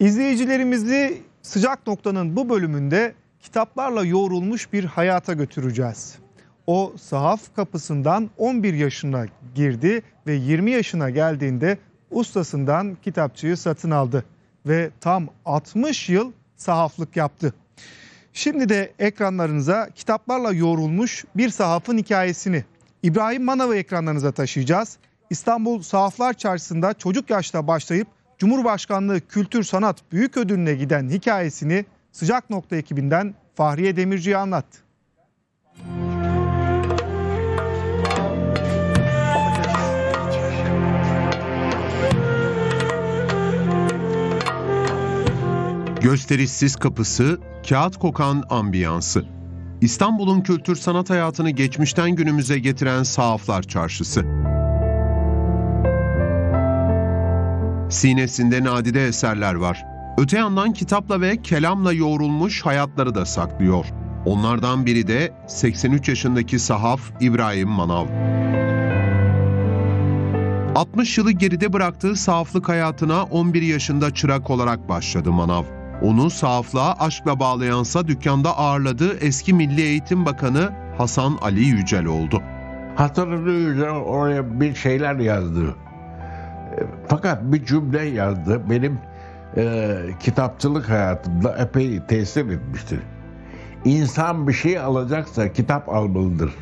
İzleyicilerimizi sıcak noktanın bu bölümünde kitaplarla yoğrulmuş bir hayata götüreceğiz. O sahaf kapısından 11 yaşına girdi ve 20 yaşına geldiğinde ustasından kitapçığı satın aldı ve tam 60 yıl sahaflık yaptı. Şimdi de ekranlarınıza kitaplarla yoğrulmuş bir sahafın hikayesini İbrahim Manav'ı ekranlarınıza taşıyacağız. İstanbul Sahaflar Çarşısı'nda çocuk yaşta başlayıp Cumhurbaşkanlığı Kültür Sanat Büyük Ödülü'ne giden hikayesini Sıcak Nokta ekibinden Fahriye Demirci'ye anlattı. Gösterişsiz kapısı, kağıt kokan ambiyansı. İstanbul'un kültür sanat hayatını geçmişten günümüze getiren Sahaflar Çarşısı. Sinesinde nadide eserler var. Öte yandan kitapla ve kelamla yoğrulmuş hayatları da saklıyor. Onlardan biri de 83 yaşındaki sahaf İbrahim Manav. 60 yılı geride bıraktığı sahaflık hayatına 11 yaşında çırak olarak başladı Manav. Onu sahaflığa aşkla bağlayansa dükkanda ağırladığı eski Milli Eğitim Bakanı Hasan Ali Yücel oldu. Hatırlıyor oraya bir şeyler yazdı. Fakat bir cümle yazdı. Benim e, kitapçılık hayatımda epey tesir etmiştir. İnsan bir şey alacaksa kitap almalıdır.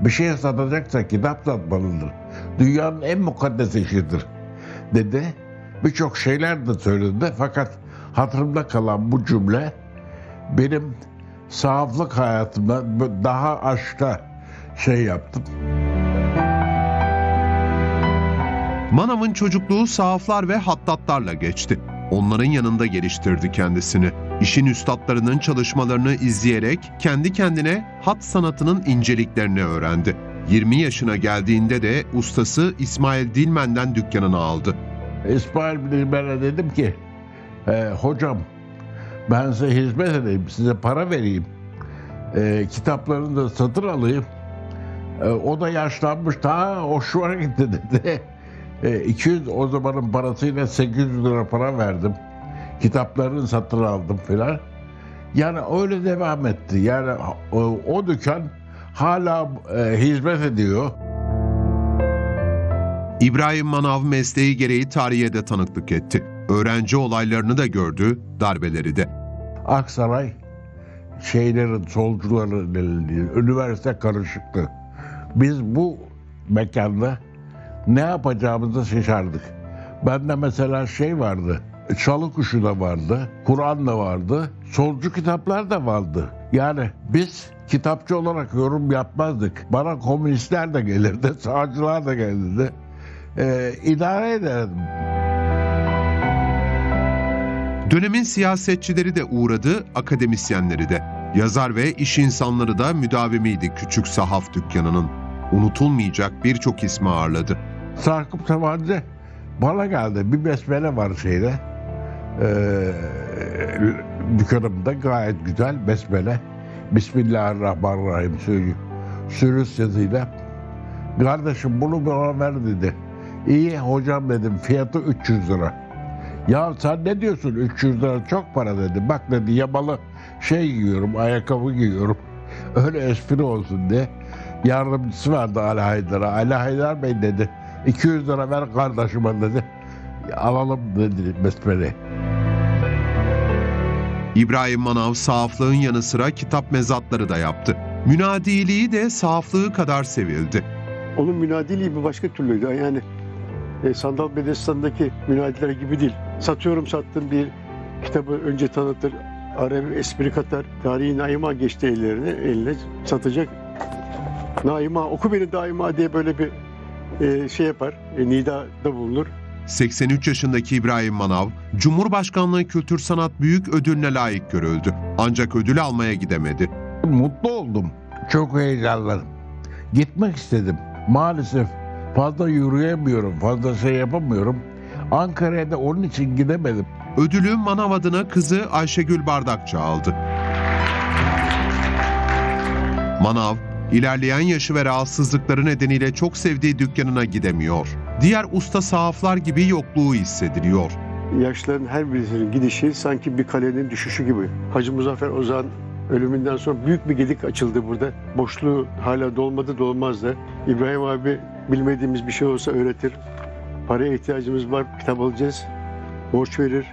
Bir şey satacaksa kitap satmalıdır. Dünyanın en mukaddes işidir dedi. Birçok şeyler de söyledi fakat hatırımda kalan bu cümle benim sahaflık hayatımda daha aşka şey yaptım. Manav'ın çocukluğu sahaflar ve hattatlarla geçti. Onların yanında geliştirdi kendisini. İşin üstadlarının çalışmalarını izleyerek kendi kendine hat sanatının inceliklerini öğrendi. 20 yaşına geldiğinde de ustası İsmail Dilmen'den dükkanını aldı. İsmail Bilmen'e dedim ki "E, hocam ben size hizmet edeyim, size para vereyim. E, kitaplarını da satın alayım. E, o da yaşlanmış, daha hoşuma gitti dedi. E, 200 o zamanın parasıyla 800 lira para verdim. Kitaplarını satın aldım filan. Yani öyle devam etti. Yani o, o dükkan hala e, hizmet ediyor. İbrahim Manav mesleği gereği tarihe de tanıklık etti. Öğrenci olaylarını da gördü, darbeleri de. Aksaray şeylerin, solcuların elinde, üniversite karışıktı. Biz bu mekanda ne yapacağımızı şaşardık. Bende mesela şey vardı, Çalı Kuşu da vardı, Kur'an da vardı, solcu kitaplar da vardı. Yani biz kitapçı olarak yorum yapmazdık. Bana komünistler de gelirdi, sağcılar da gelirdi. Ee, idare ederdim. Dönemin siyasetçileri de uğradı, akademisyenleri de. Yazar ve iş insanları da müdavimiydi küçük sahaf dükkanının. Unutulmayacak birçok ismi ağırladı. Sarkıp Sabancı bana geldi. Bir besmele var şeyde. Ee, dükkanımda gayet güzel besmele. Bismillahirrahmanirrahim söylüyor. Sürüs yazıyla. Kardeşim bunu bana ver dedi. İyi hocam dedim fiyatı 300 lira. Ya sen ne diyorsun 300 lira çok para dedi. Bak dedi yamalı şey giyiyorum ayakkabı giyiyorum. Öyle espri olsun diye. Yardımcısı vardı Ali Haydar'a. Ali Haydar Bey dedi. 200 lira ver kardeşime dedi. Alalım dedi besmele. İbrahim Manav sahaflığın yanı sıra kitap mezatları da yaptı. Münadiliği de sahaflığı kadar sevildi. Onun münadiliği bir başka türlüydü. Yani e, Sandal Bedestan'daki münadiler gibi değil. Satıyorum sattım bir kitabı önce tanıtır, araya bir espri katar. Tarihi Naima geçti ellerine, eline satacak. Naima, oku beni daima diye böyle bir e, şey yapar, e, nidada bulunur. 83 yaşındaki İbrahim Manav, Cumhurbaşkanlığı Kültür Sanat Büyük Ödülüne layık görüldü. Ancak ödül almaya gidemedi. Mutlu oldum. Çok heyecanlandım. Gitmek istedim. Maalesef fazla yürüyemiyorum, fazla şey yapamıyorum. Ankara'ya da onun için gidemedim. Ödülü Manav adına kızı Ayşegül Bardakçı aldı. Manav, ilerleyen yaşı ve rahatsızlıkları nedeniyle çok sevdiği dükkanına gidemiyor. Diğer usta sahaflar gibi yokluğu hissediliyor. yaşların her birisinin gidişi sanki bir kalenin düşüşü gibi. Hacı Muzaffer Ozan ölümünden sonra büyük bir gedik açıldı burada. Boşluğu hala dolmadı dolmaz da. İbrahim abi bilmediğimiz bir şey olsa öğretir. Paraya ihtiyacımız var, kitap alacağız. Borç verir,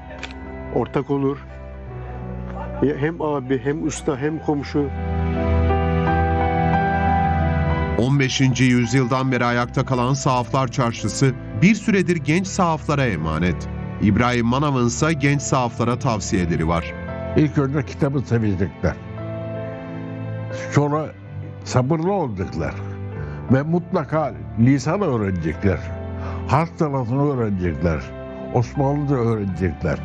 ortak olur. Hem abi, hem usta, hem komşu. 15. yüzyıldan beri ayakta kalan Sahaflar Çarşısı bir süredir genç sahaflara emanet. İbrahim Manav'ın ise genç sahaflara tavsiyeleri var. İlk önce kitabı sevecekler. Sonra sabırlı olacaklar. Ve mutlaka lisan öğrenecekler. Harf sanatını öğrenecekler. Osmanlıca öğrenecekler.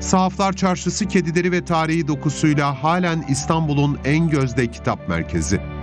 Sahaflar Çarşısı kedileri ve tarihi dokusuyla halen İstanbul'un en gözde kitap merkezi.